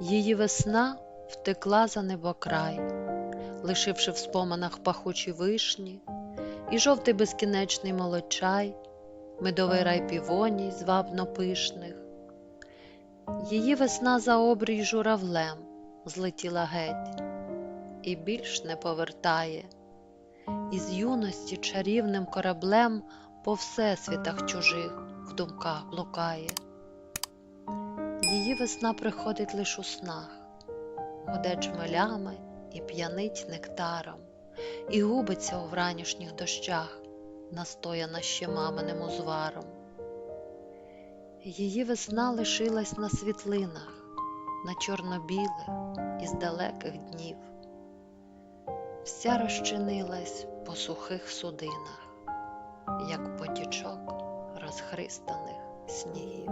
Її весна втекла за небокрай, лишивши в споминах пахучі вишні, і жовтий безкінечний молочай, медовий рай півоній звабно пишних. Її весна за обрій журавлем злетіла геть, і більш не повертає, із юності чарівним кораблем по всесвітах чужих в думках блукає. Її весна приходить лиш у снах, гуде джмелями і п'янить нектаром, і губиться у вранішніх дощах, настояна ще маминим узваром. Її весна лишилась на світлинах, на чорно-білих із далеких днів, вся розчинилась по сухих судинах, як потічок розхристаних снів.